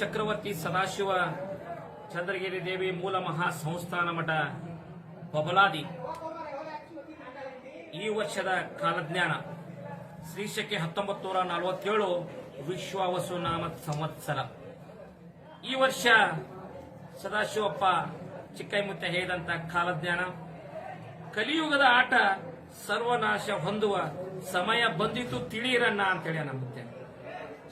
ಚಕ್ರವರ್ತಿ ಸದಾಶಿವ, ಚಂದ್ರಗಿರಿ ದೇವಿ ಮೂಲ ಮಹಾ ಸಂಸ್ಥಾನ ಮಠ ಬಬಲಾದಿ. ಈ ವರ್ಷದ ಕಾಲಜ್ಞಾನ ಶ್ರೀಶಕ್ಕೆ ಹತ್ತೊಂಬತ್ತು ನೂರ ನಲವತ್ತೇಳು ವಿಶ್ವಾವಸು ನಾಮ ಸಂವತ್ಸರ. ಈ ವರ್ಷ ಸದಾಶಿವಪ್ಪ ಚಿಕ್ಕೈಮುತ್ತೆ ಹೇಳಿದಂತ ಕಾಲಜ್ಞಾನ. ಕಲಿಯುಗದ ಆಟ ಸರ್ವನಾಶ ಹೊಂದುವ ಸಮಯ ಬಂದಿತು ತಿಳಿಯಿರಣ್ಣ ಅಂತೇಳಿ ನಂಬುತ್ತೆ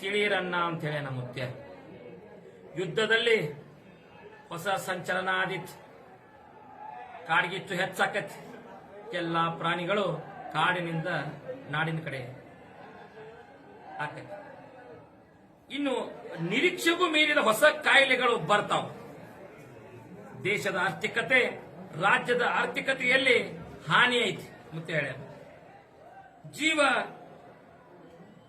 ತಿಳಿಯಿರನ್ನ ಅಂತೇಳಿ ನಮ್ಮ ಮುತ್ಯ ಯುದ್ಧದಲ್ಲಿ ಹೊಸ ಸಂಚಲನ ಆದಿತ್ತು ಕಾಡ್ಗಿಚ್ಚು ಹೆಚ್ಚಾಕತಿ. ಎಲ್ಲ ಪ್ರಾಣಿಗಳು ಕಾಡಿನಿಂದ ನಾಡಿನ ಕಡೆ ಆಕೈತಿ ಇನ್ನು ನಿರೀಕ್ಷೆಗೂ ಮೀರಿದ ಹೊಸ ಕಾಯಿಲೆಗಳು ಬರ್ತಾವ. ದೇಶದ ಆರ್ಥಿಕತೆ, ರಾಜ್ಯದ ಆರ್ಥಿಕತೆಯಲ್ಲಿ ಹಾನಿ ಐತಿ ಮತ್ತೆ ಹೇಳ ಜೀವ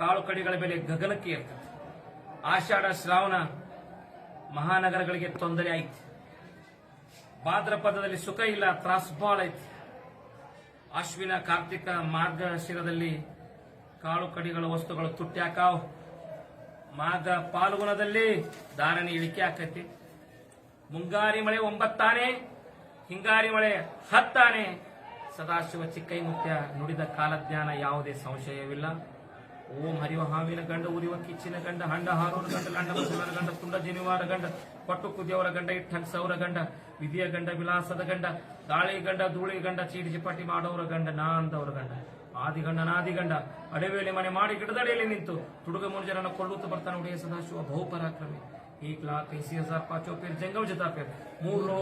ಕಾಳು ಕಡಿಗಳ ಮೇಲೆ ಗಗನಕ್ಕೆ ಇರ್ತದೆ ಆಷಾಢ, ಶ್ರಾವಣ ಮಹಾನಗರಗಳಿಗೆ ತೊಂದರೆ ಐತಿ ಭಾದ್ರಪದದಲ್ಲಿ ಸುಖ ಇಲ್ಲ, ತ್ರಾಸ್ ಬಾಳ್ ಐತಿ. ಅಶ್ವಿನ, ಕಾರ್ತಿಕ ಮಾರ್ಗಶಿರದಲ್ಲಿ ಕಾಳು ಕಡಿಗಳ ವಸ್ತುಗಳು ತುಟ್ಟ್ಯಾಕಾವ್ ಮಾಘ ಪಾಲ್ಗುಣದಲ್ಲಿ ಧಾರಣೆ ಇಳಿಕೆ ಆಕೈತಿ. ಮುಂಗಾರಿ ಮಳೆ ಒಂಬತ್ತಾನೆ, ಹಿಂಗಾರಿ ಮಳೆ ಹತ್ತಾನೆ. ಸದಾಶಿವ ಚಿಕ್ಕೈ ಮುಖ್ಯ ನುಡಿದ ಕಾಲಜ್ಞಾನ ಯಾವುದೇ ಸಂಶಯವಿಲ್ಲ. ಓಂ ಹರಿವ ಹಾವಿನ ಗಂಡ ಉರಿವ ಕಿಚ್ಚಿನ ಗಂಡ ಹಂಡ ಹಾರೋರ ಗಂಡ ಗಂಡ ಮುಸಲರ ಗಂಡ ತುಂಡ ಜನಿವಾರ ಗಂಡ ಕೊಟ್ಟು ಕುದಿಯವರ ಗಂಡ ಇಟ್ಟನ್ ಸೌರ ಗಂಡ ವಿಧಿಯ ಗಂಡ ವಿಲಾಸದ ಗಂಡ ಗಾಳಿ ಗಂಡ ಧೂಳಿ ಗಂಡ ಚೀಟಿ ಚಿಪಾಟಿ ಮಾಡೋರ ಗಂಡ ನಾ ಅಂದವರ ಗಂಡ ಆದಿಗಂಡ ನಾದಿಗಂಡ ಅಡವೆಯಲ್ಲಿ ಮನೆ ಮಾಡಿ ಗಿಡದಡಿಯಲ್ಲಿ ನಿಂತು ತುಡುಗ ಮುನುಜರನ್ನು ಕೊಳ್ಳುತ್ತಾ ಬರ್ತಾನೆ ಉಡೆಯ ಸದಾಶಿವ ಬಹುಪರಾಕ್ರಮಿ एक लाख इसी हजार पांचों फिर जंगल जता फिर मूलो